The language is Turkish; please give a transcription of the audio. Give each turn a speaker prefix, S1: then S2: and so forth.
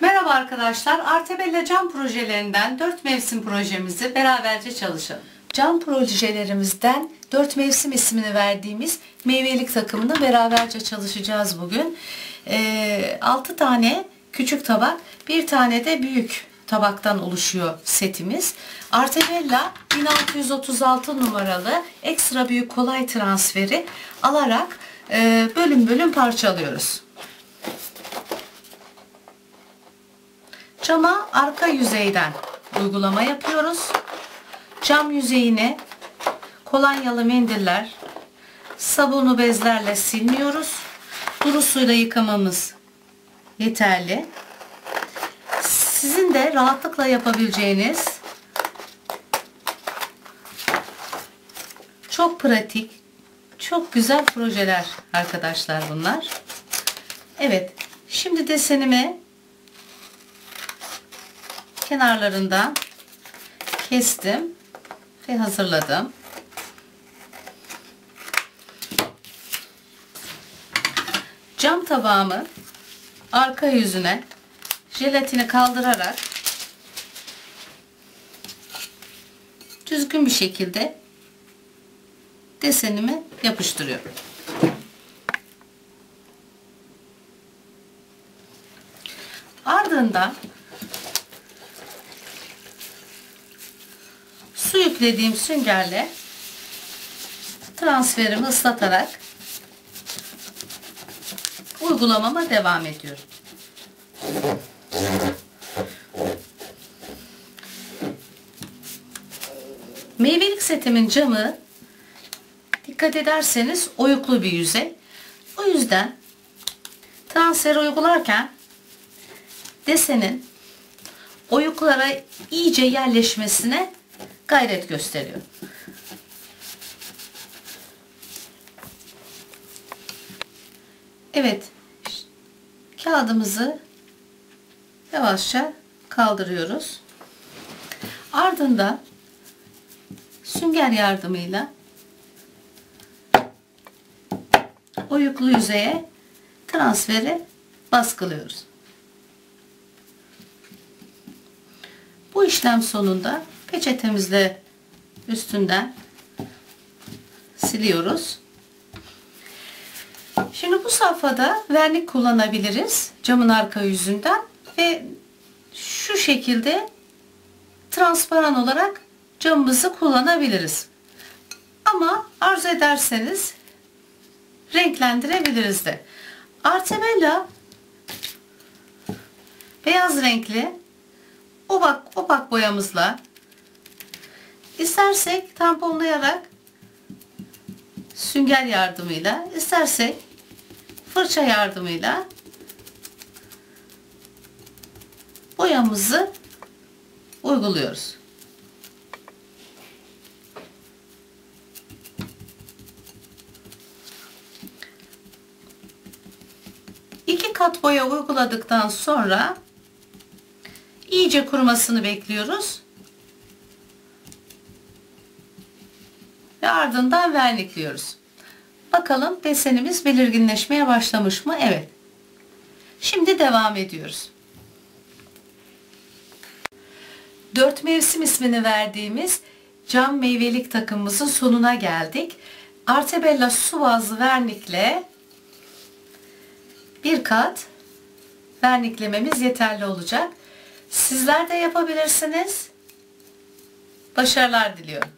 S1: Merhaba arkadaşlar. Artebella cam projelerinden 4 mevsim projemizi beraberce çalışalım. Cam projelerimizden 4 mevsim ismini verdiğimiz meyvelik takımını beraberce çalışacağız bugün. Ee, 6 tane küçük tabak, bir tane de büyük tabaktan oluşuyor setimiz. Artebella 1636 numaralı ekstra büyük kolay transferi alarak e, bölüm bölüm parçalıyoruz. Cama arka yüzeyden uygulama yapıyoruz. Cam yüzeyine kolonyalı mendiller, sabunu bezlerle silmiyoruz. Duru suyla yıkamamız yeterli. Sizin de rahatlıkla yapabileceğiniz çok pratik, çok güzel projeler arkadaşlar bunlar. Evet, şimdi desenimi kenarlarından kestim ve hazırladım. Cam tabağımı arka yüzüne jelatini kaldırarak düzgün bir şekilde desenimi yapıştırıyorum. Ardından su yüklediğim süngerle transferimi ıslatarak uygulamama devam ediyorum. Meyvelik setimin camı dikkat ederseniz oyuklu bir yüzey. O yüzden transfer uygularken desenin oyuklara iyice yerleşmesine gayret gösteriyor. Evet. Kağıdımızı yavaşça kaldırıyoruz. Ardından sünger yardımıyla oyuklu yüzeye transferi baskılıyoruz. Bu işlem sonunda peçetemizle üstünden siliyoruz. Şimdi bu safhada vernik kullanabiliriz camın arka yüzünden ve şu şekilde transparan olarak camımızı kullanabiliriz. Ama arzu ederseniz renklendirebiliriz de. Artemella beyaz renkli opak, opak boyamızla istersek tamponlayarak sünger yardımıyla istersek fırça yardımıyla boyamızı uyguluyoruz. İki kat boya uyguladıktan sonra iyice kurumasını bekliyoruz. Ve ardından vernikliyoruz. Bakalım desenimiz belirginleşmeye başlamış mı? Evet. Şimdi devam ediyoruz. Dört mevsim ismini verdiğimiz cam meyvelik takımımızın sonuna geldik. Artebella su bazlı vernikle bir kat verniklememiz yeterli olacak. Sizler de yapabilirsiniz. Başarılar diliyorum.